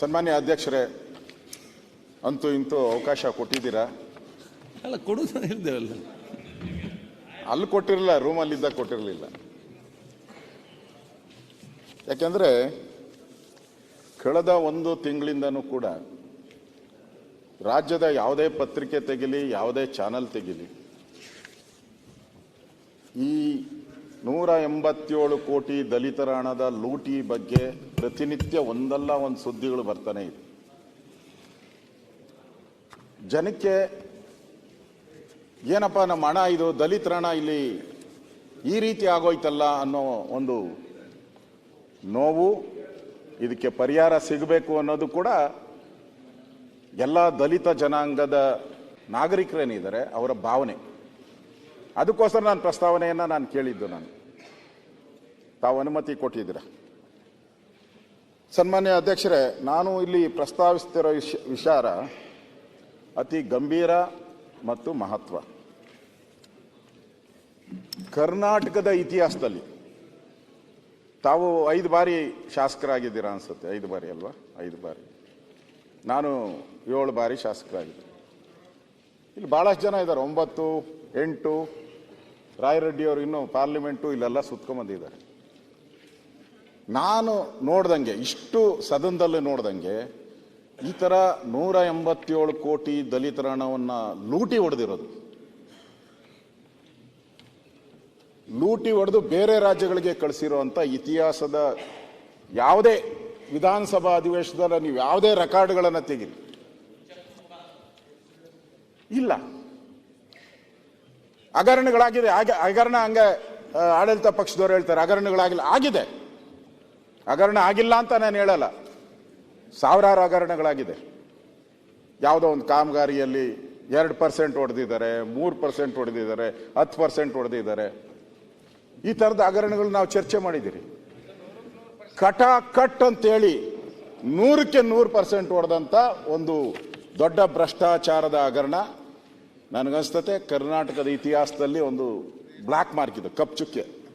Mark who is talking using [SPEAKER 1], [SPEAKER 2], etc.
[SPEAKER 1] ಸನ್ಮಾನ್ಯ ಅಧ್ಯಕ್ಷರೇ ಅಂತೂ ಇಂತೂ ಅವಕಾಶ ಕೊಟ್ಟಿದ್ದೀರಾ?
[SPEAKER 2] ಅಲ್ಲ ಕೊಡೋದು ಹೇಳ್ದೇವಲ್ಲ
[SPEAKER 1] ಅಲ್ಲಿ ಕೊಟ್ಟಿರಲಿಲ್ಲ ರೂಮಲ್ಲಿದ್ದ ಕೊಟ್ಟಿರಲಿಲ್ಲ. ಯಾಕೆಂದರೆ ಕಳೆದ ಒಂದು ತಿಂಗಳಿಂದನೂ ಕೂಡ ರಾಜ್ಯದ ಯಾವುದೇ ಪತ್ರಿಕೆ ತೆಗಿಲಿ ಯಾವುದೇ ಚಾನಲ್ ತೆಗಿಲಿ ಈ ನೂರ ಎಂಬತ್ತೇಳು ಕೋಟಿ ದಲಿತರ ಹಣದ ಲೂಟಿ ಬಗ್ಗೆ ಪ್ರತಿನಿತ್ಯ ಒಂದಲ್ಲ ಒಂದು ಸುದ್ದಿಗಳು ಬರ್ತಾನೆ ಇದೆ. ಜನಕ್ಕೆ ಏನಪ್ಪ ನಮ್ಮ ಹಣ ಇದು ದಲಿತರ ಹಣ ಇಲ್ಲಿ ಈ ರೀತಿ ಆಗೋಯ್ತಲ್ಲ ಅನ್ನೋ ಒಂದು ನೋವು, ಇದಕ್ಕೆ ಪರಿಹಾರ ಸಿಗಬೇಕು ಅನ್ನೋದು ಕೂಡ ಎಲ್ಲ ದಲಿತ ಜನಾಂಗದ ನಾಗರಿಕರೇನಿದ್ದಾರೆ ಅವರ ಭಾವನೆ. ಅದಕ್ಕೋಸ್ಕರ ನಾನು ಪ್ರಸ್ತಾವನೆಯನ್ನು ನಾನು ಕೇಳಿದ್ದು ನಾನು. ತಾವು ಅನುಮತಿ ಕೊಟ್ಟಿದ್ದೀರ? ಸನ್ಮಾನ್ಯ ಅಧ್ಯಕ್ಷರೇ, ನಾನು ಇಲ್ಲಿ ಪ್ರಸ್ತಾವಿಸ್ತಿರೋ ವಿಷ, ವಿಚಾರ ಅತಿ ಗಂಭೀರ ಮತ್ತು ಮಹತ್ವ. ಕರ್ನಾಟಕದ ಇತಿಹಾಸದಲ್ಲಿ ತಾವು ಐದು ಬಾರಿ ಶಾಸಕರಾಗಿದ್ದೀರಾ ಅನ್ಸುತ್ತೆ? ಐದು ಬಾರಿ ಅಲ್ವಾ? ಐದು ಬಾರಿ. ನಾನು ಏಳು ಬಾರಿ ಶಾಸಕರಾಗಿದ್ದೆ ಇಲ್ಲಿ ಭಾಳಷ್ಟು ಜನ ಇದ್ದಾರೆ. ಒಂಬತ್ತು, ಎಂಟು ರಾಯರೆಡ್ಡಿಯವರು ಇನ್ನೂ ಪಾರ್ಲಿಮೆಂಟು ಇಲ್ಲೆಲ್ಲ ಸುತ್ಕೊಂಬಂದಿದ್ದಾರೆ ನಾನು ನೋಡ್ದಂಗೆ, ಇಷ್ಟು ಸದನದಲ್ಲಿ ನೋಡ್ದಂಗೆ, ಈ ಥರ ನೂರ ಎಂಬತ್ತೇಳು ಕೋಟಿ ದಲಿತರ ಹಣವನ್ನು ಲೂಟಿ ಹೊಡೆದಿರೋದು. ಲೂಟಿ ಹೊಡೆದು ಬೇರೆ ರಾಜ್ಯಗಳಿಗೆ ಕಳಿಸಿರುವಂಥ ಇತಿಹಾಸದ ಯಾವುದೇ ವಿಧಾನಸಭಾ ಅಧಿವೇಶನದಲ್ಲಿ ನೀವು ಯಾವುದೇ ರೆಕಾರ್ಡ್ಗಳನ್ನು ತೆಗೀರಿ. ಇಲ್ಲ. ಹಗರಣಗಳಾಗಿದೆ ಹಾಗೆ ಹಗರಣ ಹಂಗೆ ಆಡಳಿತ ಪಕ್ಷದವ್ರು ಹೇಳ್ತಾರೆ ಹಗರಣಗಳಾಗಿಲ್ಲ ಆಗಿದೆ. ಹಗರಣ ಆಗಿಲ್ಲ ಅಂತ ನಾನು ಹೇಳಲ್ಲ. ಸಾವಿರಾರು ಹಗರಣಗಳಾಗಿದೆ ಯಾವುದೋ ಒಂದು ಕಾಮಗಾರಿಯಲ್ಲಿ ಎರಡು ಪರ್ಸೆಂಟ್ ಹೊಡೆದಿದ್ದಾರೆ ಮೂರು ಪರ್ಸೆಂಟ್ ಹೊಡೆದಿದ್ದಾರೆ ಹತ್ತು ಪರ್ಸೆಂಟ್ ಹೊಡೆದಿದ್ದಾರೆ ಈ ಥರದ ಹಗರಣಗಳು ನಾವು ಚರ್ಚೆ ಮಾಡಿದ್ದೀರಿ. ಕಟ ಕಟ್ ಅಂತೇಳಿ ನೂರಕ್ಕೆ ನೂರು ಪರ್ಸೆಂಟ್ ಹೊಡೆದಂಥ ಒಂದು ದೊಡ್ಡ ಭ್ರಷ್ಟಾಚಾರದ ಹಗರಣ ನನಗನ್ಸ್ತತೆ ಕರ್ನಾಟಕದ ಇತಿಹಾಸದಲ್ಲಿ ಒಂದು ಬ್ಲ್ಯಾಕ್ ಮಾರ್ಕ್ ಇದೆ ಕಪ್ ಚುಕ್ಕೆ.